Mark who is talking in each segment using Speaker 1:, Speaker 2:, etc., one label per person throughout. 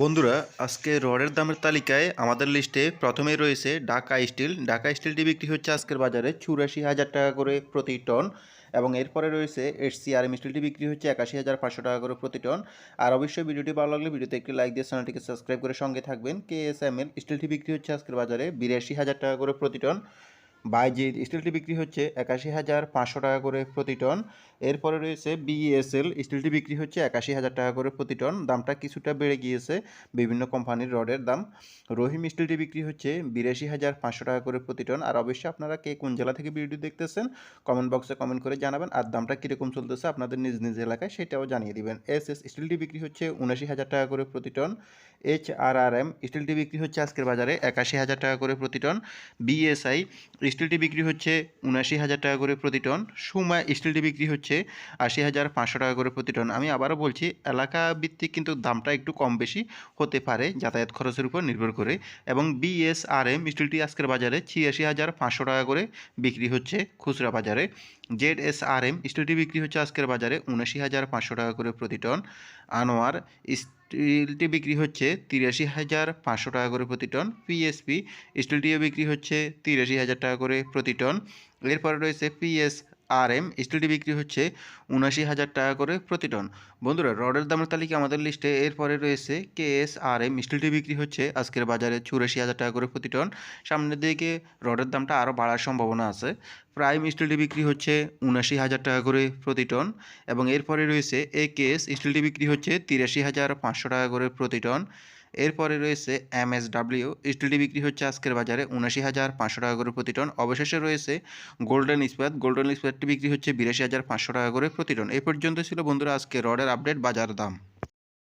Speaker 1: বন্ধুরা, আজকে রডের দামের তালিকায় আমাদের লিস্টে প্রথমেই রয়েছে ঢাকা স্টিল। ঢাকা স্টিলটি বিক্রি হচ্ছে আজকের বাজারে চুরাশি হাজার টাকা করে প্রতি টন এবং এরপরে রয়েছে এসসি আর স্টিলটি বিক্রি হচ্ছে একাশি হাজার পাঁচশো টাকা করে প্রতি টন। আর অবশ্যই ভিডিওটি ভালো লাগলে ভিডিওতে একটি লাইক দিয়ে চ্যানেলটিকে সাবস্ক্রাইব করে সঙ্গে থাকবেন। কে এস এম এল স্টিলটি বিক্রি হচ্ছে আজকের বাজারে বিরাশি হাজার টাকা করে প্রতি টন। বাইজিৎ স্টিলটি বিক্রি হচ্ছে একাশি হাজার পাঁচশো টাকা করে প্রতি টন। এরপরে রয়েছে বিএসএল স্টিলটি বিক্রি হচ্ছে একাশি হাজার টাকা করে প্রতি টন। দামটা কিছুটা বেড়ে গিয়েছে বিভিন্ন কোম্পানির রডের দাম। রহিম স্টিলটি বিক্রি হচ্ছে বিরাশি হাজার পাঁচশো টাকা করে প্রতি টন। আর অবশ্যই আপনারা কে কোন জেলা থেকে ভিডিও দেখতেছেন, কমেন্ট বক্সে কমেন্ট করে জানাবেন। আর দামটা কীরকম চলতেছে আপনাদের নিজ নিজ এলাকায় সেটাও জানিয়ে দিবেন। এস এস স্টিলটি বিক্রি হচ্ছে উনাশি হাজার টাকা করে প্রতি ton. H R R M স্টিলটি বিক্রি হচ্ছে আজকের বাজারে একাশি হাজার টাকা করে প্রতি টন। বিএসআই স্টিলটি বিক্রি হচ্ছে উনাশি হাজার টাকা করে প্রতি টন। সুমা স্টিলটি বিক্রি হচ্ছে আশি হাজার পাঁচশো টাকা করে প্রতি টন। আমি আবারও বলছি, এলাকা ভিত্তিক কিন্তু দামটা একটু কম বেশি হতে পারে যাতায়াত খরচের উপর নির্ভর করে এবং বিএসআরএম স্টিলটি আজকের বাজারে ছিয়াশি হাজার পাঁচশো টাকা করে বিক্রি হচ্ছে খুচরা বাজারে। জেড এস আর এম স্টিলটি বিক্রি হচ্ছে আজকের বাজারে উনাশি হাজার পাঁচশো টাকা করে প্রতি টন। আনোয়ার স্টিলটি বিক্রি হচ্ছে তিরাশি হাজার পাঁচশো টাকা করে প্রতি টন, পিএসপি স্টিলটিও বিক্রি হচ্ছে তিরাশি হাজার টাকা করে প্রতি টন। এরপরে রয়েছে পিএস আর এম স্টিলটি বিক্রি হচ্ছে উনাশি হাজার টাকা করে প্রতি টন। বন্ধুরা, রডের দামের তালিকা আমাদের লিস্টে। এরপরে রয়েছে কে এস আর এম স্টিলটি বিক্রি হচ্ছে আজকের বাজারে চুরাশি হাজার টাকা করে প্রতি টন। সামনের দিকে রডের দামটা আরও বাড়ার সম্ভাবনা আছে। প্রাইম স্টিলটি বিক্রি হচ্ছে উনাশি হাজার টাকা করে প্রতি টন এবং এরপরে রয়েছে এ কে এস স্টিলটি বিক্রি হচ্ছে তিরাশি হাজার পাঁচশো টাকা করে প্রতি টন। এরপরে রয়েছে এম এস ডাব্লিউ স্টিলটি বিক্রি হচ্ছে আজকের বাজারে উনাশি হাজার পাঁচশো টাকা করে প্রতি টন অবশেষে রয়েছে গোল্ডেন ইস্পাত গোল্ডেন ইস্পাতটি বিক্রি হচ্ছে বিরাশি হাজার পাঁচশো টাকা করে প্রতি টন এ পর্যন্ত ছিল বন্ধুরা আজকে রডের আপডেট বাজার দাম।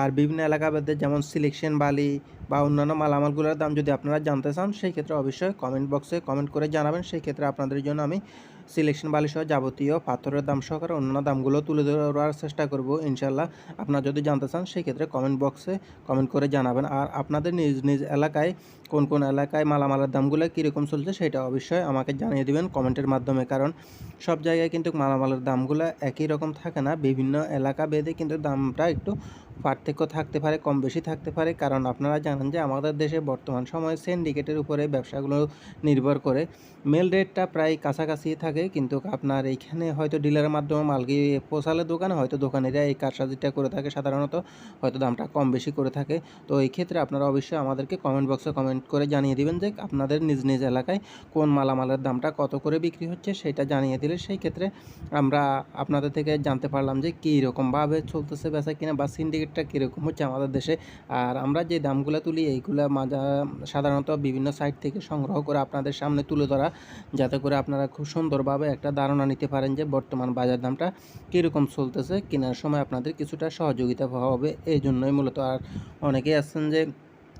Speaker 2: আর বিভিন্ন এলাকা ভেদে যেমন সিলেকশন বালি বা অন্যান্য মালামালগুলোর দাম যদি আপনারা জানতে চান, সেই ক্ষেত্রে অবশ্যই কমেন্ট বক্সে কমেন্ট করে জানাবেন। সেই ক্ষেত্রে আপনাদের জন্য আমি সিলেকশন বালি সহ যাবতীয় পাথরের দাম সহকারে অন্যান্য দামগুলো তুলে ধরার চেষ্টা করব ইনশাল্লাহ আপনারা যদি জানতে চান সেই ক্ষেত্রে কমেন্ট বক্সে কমেন্ট করে জানাবেন। আর আপনাদের নিজ নিজ এলাকায় কোন কোন এলাকায় মালামালের দামগুলো কীরকম চলছে, সেটা অবশ্যই আমাকে জানিয়ে দেবেন কমেন্টের মাধ্যমে। কারণ সব জায়গায় কিন্তু মালামালের দামগুলো একই রকম থাকে না। বিভিন্ন এলাকা ভেদে কিন্তু দামটা একটু পার্থক্য থাকতে পারে, কম বেশি থাকতে পারে। কারণ আপনারা জানেন যে আমাদের দেশে বর্তমান সময়ে সিন্ডিকেটের উপরে ব্যবসাগুলো নির্ভর করে। মেল রেটটা প্রায় কাছাকাছি থাকে। কিন্তু আপনার এইখানে হয়তো ডিলারের মাধ্যমে মাল গিয়ে পৌঁছালে দোকানে, হয়তো দোকানিরা এই কারসাজিটা করে থাকে সাধারণত, হয়তো দামটা কম বেশি করে থাকে। তো এই ক্ষেত্রে আপনারা অবশ্যই আমাদেরকে কমেন্ট বক্সে কমেন্ট করে জানিয়ে দিবেন যে আপনাদের নিজ নিজ এলাকায় কোন মালামালের দামটা কত করে বিক্রি হচ্ছে সেটা জানিয়ে দিলে সেই ক্ষেত্রে আমরা আপনাদের থেকে জানতে পারলাম যে কী রকমভাবে চলতেছে বেচা কিনা বা সিন্ডিকেটটা কীরকম হচ্ছে আমাদের দেশে। আর আমরা যে দামগুলো তুলি, এইগুলো মাজা সাধারণত বিভিন্ন সাইট থেকে সংগ্রহ করে আপনাদের সামনে তুলে ধরা, যাতে করে আপনারা খুব সুন্দরভাবে একটা ধারণা নিতে পারেন যে বর্তমান বাজার দামটা কীরকম চলতেছে, কেনার সময় আপনাদের কিছুটা সহযোগিতা হবে। এই জন্যই মূলত আর অনেকেই আছেন যে